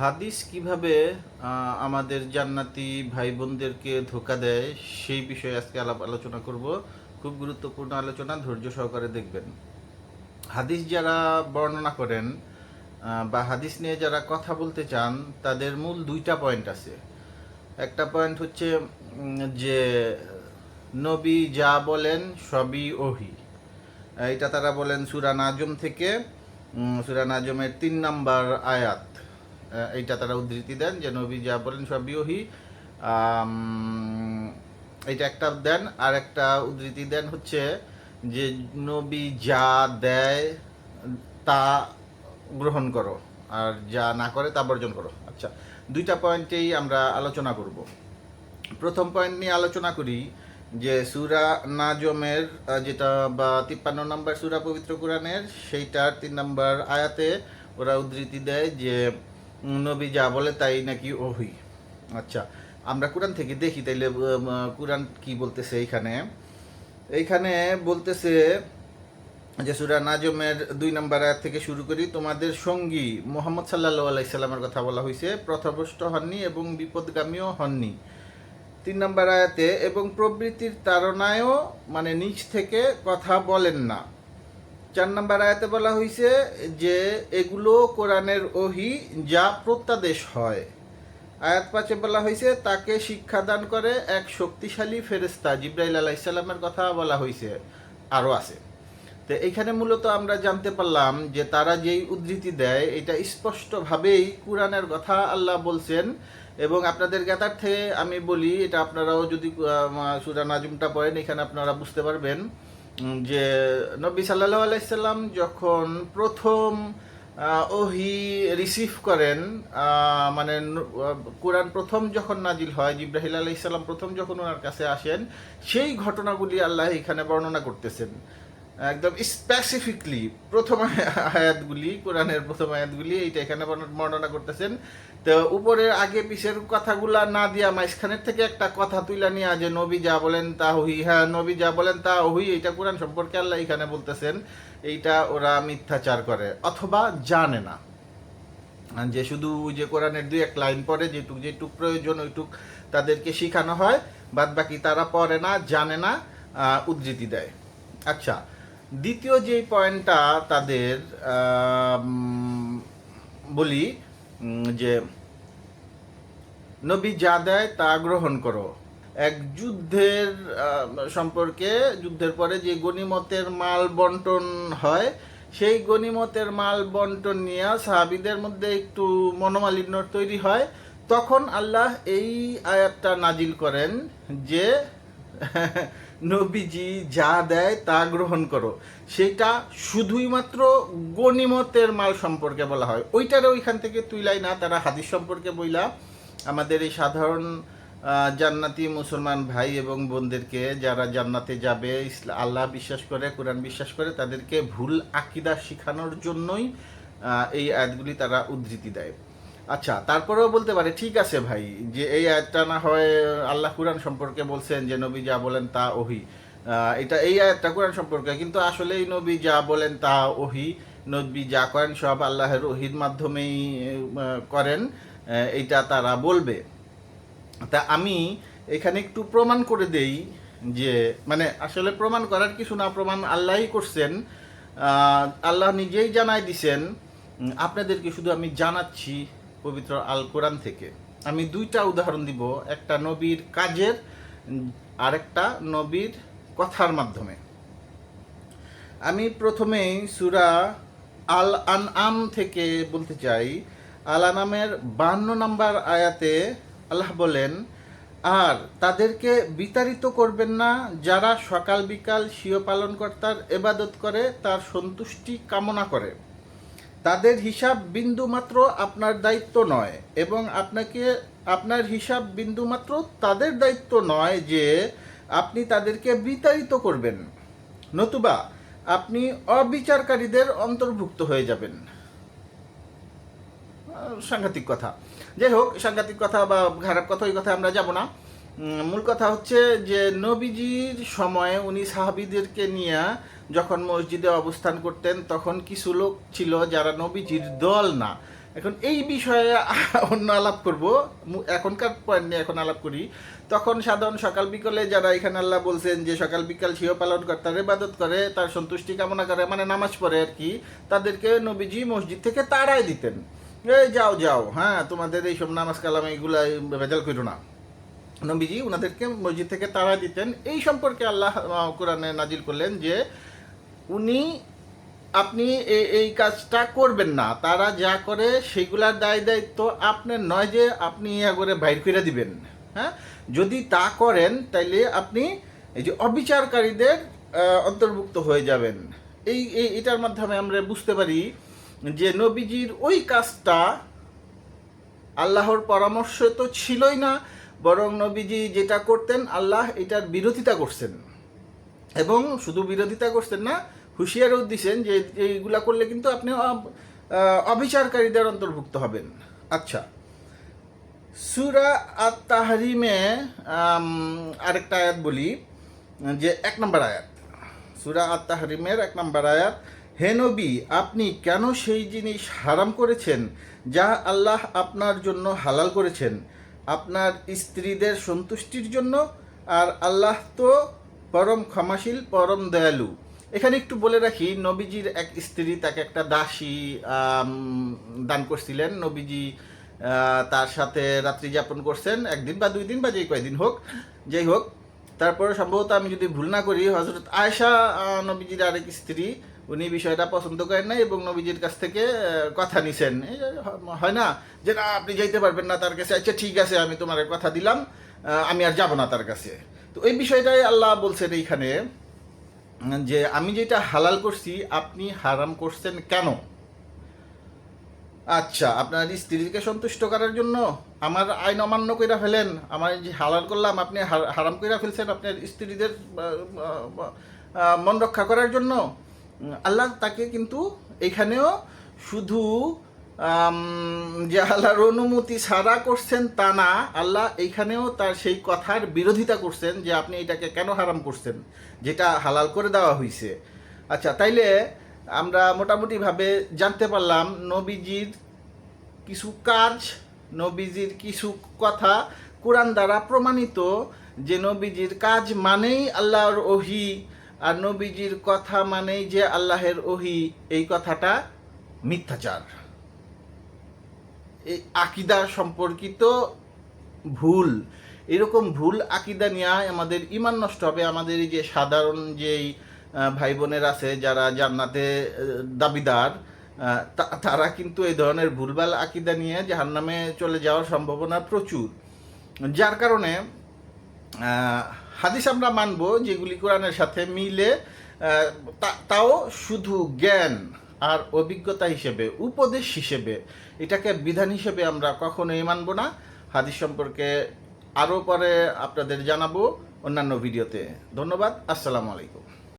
হাদিস কীভাবে আমাদের জান্নাতি ভাই বোনদেরকে ধোকা দেয়, সেই বিষয়ে আজকে আলাপ আলোচনা করব। খুব গুরুত্বপূর্ণ আলোচনা, ধৈর্য সহকারে দেখবেন। হাদিস যারা বর্ণনা করেন বা হাদিস নিয়ে যারা কথা বলতে চান, তাদের মূল দুইটা পয়েন্ট আছে। একটা পয়েন্ট হচ্ছে যে নবী যা বলেন সবই ওহি। এটা তারা বলেন সুরান আজম থেকে সুরান আজমের তিন নাম্বার আয়াত। এইটা তারা উদ্ধৃতি দেন যে নবী যা বলেন সবই ওহি। আম, এটা একটা দেন আর একটা উদ্ধৃতি দেন হচ্ছে যে নবী যা দেয় তা গ্রহণ করো আর যা না করে তা বর্জন করো। আচ্ছা দুইটা পয়েন্টেই আমরা আলোচনা করব। প্রথম পয়েন্ট নিয়ে আলোচনা করি যে সুরা নাজমের যেটা বা তিপ্পান্ন নম্বর সুরা পবিত্র কোরআনের সেইটার তিন নম্বর আয়াতে ওরা উদ্ধৃতি দেয় যে নবী যা বলে তাই নাকি ওহি? আচ্ছা আমরা কোরআন থেকে দেখি, তাইলে কোরআন কি বলতেছে এইখানে? এইখানে বলতেছে যে সুরা নাজমের দুই নম্বর আয়াত থেকে শুরু করি, তোমাদের সঙ্গী মোহাম্মদ সাল্লাহ আলাইসাল্লামের কথা বলা হয়েছে প্রথভ্রষ্ট হননি এবং বিপদগামীও হননি। তিন নম্বর আয়াতে, এবং প্রবৃত্তির তাড়নায়ও মানে নিচ থেকে কথা বলেন না। চার নম্বর আয়াতে বলা হয়েছে যে, এগুলো কোরআনের ওহি যা প্রত্যাদেশ হয়। আয়াত পাঁচে বলা হয়েছে তাকে শিক্ষাদান করে এক শক্তিশালী ফেরেস্তা জিব্রাইল আলাইসাল্লামের কথা বলা হয়েছে আরও আছে। তো এখানে মূলত আমরা জানতে পারলাম যে, তারা যেই উদ্ধৃতি দেয়, এটা স্পষ্টভাবেই কোরআনের কথা আল্লাহ বলছেন। এবং আপনাদের জ্ঞাতার্থে আমি বলি, এটা আপনারাও যদি সুরা নাজুমটা পড়েন, এখানে আপনারা বুঝতে পারবেন। যে নবী সাল্লাহ আলাইসাল্লাম যখন প্রথম ওহি রিসিভ করেন মানে কোরআন প্রথম যখন নাজিল হয়, জিব্রাহিল আলাইসাল্লাম প্রথম যখন ওনার কাছে আসেন, সেই ঘটনাগুলি আল্লাহ এখানে বর্ণনা করতেছেন। একদম স্পেসিফিকলি প্রথম আয়াতগুলি, কোরআনের প্রথম আয়াতগুলি, এইটা এখানে বর্ণনা করতেছেন। তো উপরের আগে পিছের কথাগুলা না দিয়া মাঝখানের থেকে একটা কথা তুইলা নিয়ে যে নবী যা বলেন তা হই হ্যাঁ নবী যা বলেন তা হই এটা কোরআন সম্পর্কে আল্লাহ এখানে বলতেছেন, এইটা ওরা মিথ্যাচার করে অথবা জানে না। যে শুধু যে কোরআনের দুই এক লাইন পরে যেটুক যেটুক প্রয়োজন ওইটুক তাদেরকে শেখানো হয় বাদ বাকি তারা পড়ে না, জানে না উদ্ধৃতি দেয়। আচ্ছা দ্বিতীয় যে পয়েন্টটা তাদের বলি যে নবী যা দেয় তা গ্রহণ করো। এক যুদ্ধের সম্পর্কে যুদ্ধের পরে যে গনিমতের মাল বন্টন হয়, সেই গনিমতের মাল বন্টন নিয়ে সাহাবিদের মধ্যে একটু মনোমালিন্য তৈরি হয়। তখন আল্লাহ এই আয়াতটা নাজিল করেন যে নবীজি যা দেয় তা গ্রহণ করো। সেটা শুধুই মাত্র গনিমতের মাল সম্পর্কে বলা হয়। ওইটারে ওইখান থেকে তুইলাই না, তারা হাদিস সম্পর্কে বইলা আমাদের এই সাধারণ জান্নাতি মুসলমান ভাই এবং বোনদেরকে যারা জান্নাতে যাবে আল্লাহ বিশ্বাস করে, কোরআন বিশ্বাস করে, তাদেরকে ভুল আকিদা শেখানোর জন্যই এই আয়াতগুলি তারা উদ্ধৃতি দেয়। আচ্ছা তারপরেও বলতে পারে, ঠিক আছে ভাই, যে এই আয়াতটা না হয়, আল্লাহ কুরআন সম্পর্কে বলছেন যে নবী যা বলেন তা ওহি। এটা এই আয়াতটা কোরআন সম্পর্কে, কিন্তু আসলে এই নবী যা বলেন তা ওহি। নবী যা করেন সব আল্লাহের ওহির মাধ্যমেই করেন এটা তারা বলবে। তা আমি এখানে একটু প্রমাণ করে দেই যে মানে আসলে প্রমাণ করার কিছু না, প্রমাণ আল্লাহই করছেন। আল্লাহ নিজেই জানাই দিছেন। আপনাদেরকে শুধু আমি জানাচ্ছি পবিত্র আল কোরআন থেকে। আমি দুইটা উদাহরণ দিব, একটা নবীর কাজের আরেকটা নবীর কথার মাধ্যমে। আমি প্রথমেই সুরা আল আন আম থেকে বলতে চাই। আল আনামের বান্ন নাম্বার আয়াতে আল্লাহ বলেন, আর তাদেরকে বিতাড়িত করবেন না যারা সকাল বিকাল স্বীয় পালনকর্তার এবাদত করে, তার সন্তুষ্টি কামনা করে। তাদের হিসাব বিন্দুমাত্র আপনার দায়িত্ব নয় এবং আপনাকে, আপনার হিসাব বিন্দুমাত্র তাদের দায়িত্ব নয় যে আপনি তাদেরকে বিতাড়িত করবেন। নতুবা আপনি অবিচারকারীদের অন্তর্ভুক্ত হয়ে যাবেন। সাংঘাতিক কথা। যাই হোক, সাংঘাতিক কথা বা খারাপ কথা, ওই কথা আমরা যাব না। মূল কথা হচ্ছে যে নবীজির সময়ে উনি সাহাবিদেরকে নিয়ে যখন মসজিদে অবস্থান করতেন, তখন কিছু লোক ছিল যারা নবীজির দল না। এখন এই বিষয়ে অন্য আলাপ করব। এখনকার পয়েন্ট নিয়ে এখন আলাপ করি। তখন সাধারণ সকাল বিকালে যারা এখানে আল্লাহ বলছেন যে সকাল বিকাল সিও পালন করে তার ইবাদত করে, তার সন্তুষ্টি কামনা করে মানে নামাজ পড়ে আর কি, তাদেরকে নবীজি মসজিদ থেকে তাড়াই দিতেন। এই যাও যাও হ্যাঁ তোমাদের এইসব নামাজ কালাম এইগুলা ভেজাল করো না। নবীজি ওনাদেরকে মসজিদ থেকে তাড়া দিতেন। এই সম্পর্কে আল্লাহ কোরআনে নাজিল করলেন যে উনি, আপনি এই কাজটা করবেন না। তারা যা করে সেইগুলার দায় দায়িত্ব আপনার নয় যে আপনি ইয়া করে বাইর করে দিবেন। হ্যাঁ? যদি তা করেন, তাইলে আপনি এই যে অবিচারকারীদের অন্তর্ভুক্ত হয়ে যাবেন। এই, এই- এটার মাধ্যমে আমরা বুঝতে পারি যে নবীজির ওই কাজটা আল্লাহর পরামর্শ তো ছিলই না বরং নবীজি যেটা করতেন, আল্লাহ এটার বিরোধিতা করছেন। এবং শুধু বিরোধিতা করছেন না, হুঁশিয়ারও দিছেন যে এইগুলা করলে কিন্তু আপনি অবিচারকারীদের অন্তর্ভুক্ত হবেন। আচ্ছা সুরা আত তাহারিমে আরেকটা আয়াত বলি, যে এক নম্বর আয়াত। সুরা আত তাহারিমের এক নম্বর আয়াত, হে নবী, আপনি কেন সেই জিনিস হারাম করেছেন, যা আল্লাহ আপনার জন্য হালাল করেছেন? আপনার স্ত্রীদের সন্তুষ্টির জন্য আর আল্লাহ তো পরম ক্ষমাশীল পরম দয়ালু। এখানে একটু বলে রাখি নবীজির এক স্ত্রী তাকে একটা দাসী দান করছিলেন। নবীজি তার সাথে রাত্রি যাপন করছেন। একদিন বা দুই দিন বা যেই কয়দিন হোক যাই হোক। তারপরে সম্ভবত আমি যদি ভুল না করি হজরত আহ, নবীজির আরেক স্ত্রী উনি বিষয়টা পছন্দ করেন না এবং নবীজির কাছ থেকে কথা নিছেন। হয় না যে, না, আপনি যাইতে পারবেন না তার কাছে। আচ্ছা ঠিক আছে, আমি তোমার কথা দিলাম আমি আর যাব না তার কাছে। তো এই বিষয়টাই আল্লাহ বলছেন এইখানে, যে আমি যেটা হালাল করছি, আপনি হারাম করছেন কেন? আচ্ছা আপনার স্ত্রীকে সন্তুষ্ট করার জন্য আমার আইন অমান্য কইরা ফেলেন, আমার যে হালাল করলাম, আপনি হারাম কইরা ফেলছেন আপনার স্ত্রীদের মন রক্ষা করার জন্য? আল্লাহ তাকে কিন্তু এখানেও শুধু যে আল্লাহর অনুমতি সারা করছেন তা না, আল্লাহ এইখানেও তার সেই কথার বিরোধিতা করছেন যে আপনি এটাকে কেন হারাম করছেন, যেটা হালাল করে দেওয়া হয়েছে আচ্ছা তাইলে আমরা মোটামুটিভাবে জানতে পারলাম নবীজির কিছু কাজ, নবীজির কিছু কথা কোরআন দ্বারা প্রমাণিত যে নবীজির কাজ মানেই আল্লাহর ওহি আর নবীজির কথা মানেই যে আল্লাহের ওহি, এই কথাটা মিথ্যাচার। এই আকিদা সম্পর্কিত ভুল। এরকম ভুল আকিদা নিয়ে আমাদের ইমান নষ্ট হবে। আমাদের এই যে সাধারণ যেই ভাই বোনের আছে, যারা জান্নাতে দাবিদার তারা কিন্তু এই ধরনের ভুলভাল আকিদা নিয়ে জাহান্নামে চলে যাওয়ার সম্ভাবনা প্রচুর। যার কারণে হাদিস আমরা মানব যেগুলি কোরআনের সাথে মিলে তাও শুধু জ্ঞান আর অভিজ্ঞতা হিসেবে, উপদেশ হিসেবে, এটাকে বিধান হিসেবে আমরা কখনোই মানব না। হাদিস সম্পর্কে আরও পরে আপনাদের জানাব অন্যান্য ভিডিওতে। ধন্যবাদ, আসসালামু আলাইকুম।